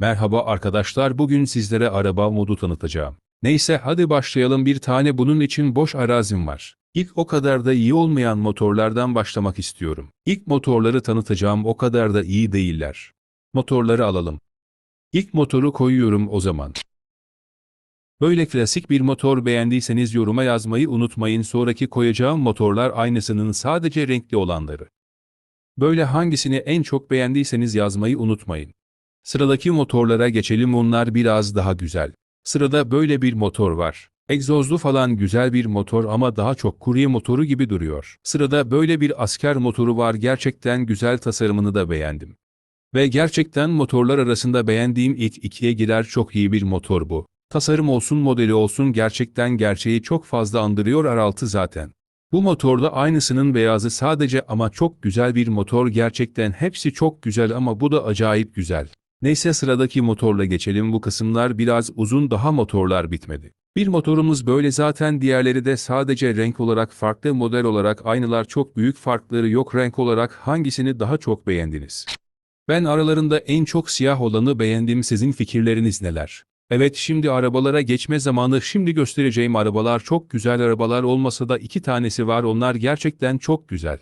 Merhaba arkadaşlar bugün sizlere araba modu tanıtacağım. Neyse hadi başlayalım bir tane bunun için boş arazim var. İlk o kadar da iyi olmayan motorlardan başlamak istiyorum. İlk motorları tanıtacağım o kadar da iyi değiller. Motorları alalım. İlk motoru koyuyorum o zaman. Böyle klasik bir motor beğendiyseniz yoruma yazmayı unutmayın sonraki koyacağım motorlar aynısının sadece renkli olanları. Böyle hangisini en çok beğendiyseniz yazmayı unutmayın. Sıradaki motorlara geçelim onlar biraz daha güzel. Sırada böyle bir motor var. Egzozlu falan güzel bir motor ama daha çok kurye motoru gibi duruyor. Sırada böyle bir asker motoru var gerçekten güzel tasarımını da beğendim. Ve gerçekten motorlar arasında beğendiğim ilk ikiye girer çok iyi bir motor bu. Tasarım olsun modeli olsun gerçekten gerçeği çok fazla andırıyor R6 zaten. Bu motorda aynısının beyazı sadece ama çok güzel bir motor gerçekten hepsi çok güzel ama bu da acayip güzel. Neyse sıradaki motorla geçelim bu kısımlar biraz uzun daha motorlar bitmedi. Bir motorumuz böyle zaten diğerleri de sadece renk olarak farklı model olarak aynılar çok büyük farkları yok renk olarak hangisini daha çok beğendiniz? Ben aralarında en çok siyah olanı beğendim sizin fikirleriniz neler? Evet şimdi arabalara geçme zamanı şimdi göstereceğim arabalar çok güzel arabalar olmasa da iki tanesi var onlar gerçekten çok güzel.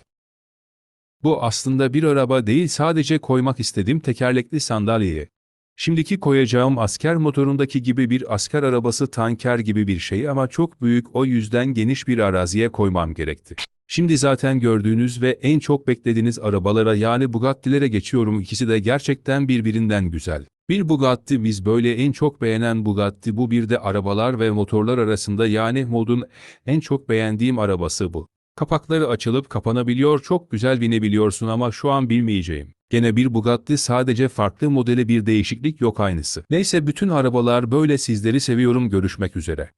Bu aslında bir araba değil sadece koymak istedim tekerlekli sandalyeyi. Şimdiki koyacağım asker motorundaki gibi bir asker arabası tanker gibi bir şey ama çok büyük o yüzden geniş bir araziye koymam gerekti. Şimdi zaten gördüğünüz ve en çok beklediğiniz arabalara yani Bugatti'lere geçiyorum ikisi de gerçekten birbirinden güzel. Bir Bugatti biz böyle en çok beğenen Bugatti bu bir de arabalar ve motorlar arasında yani modun en çok beğendiğim arabası bu. Kapakları açılıp kapanabiliyor çok güzel binebiliyorsun ama şu an bilmeyeceğim. Gene bir Bugatti sadece farklı modeli bir değişiklik yok aynısı. Neyse bütün arabalar böyle sizleri seviyorum görüşmek üzere.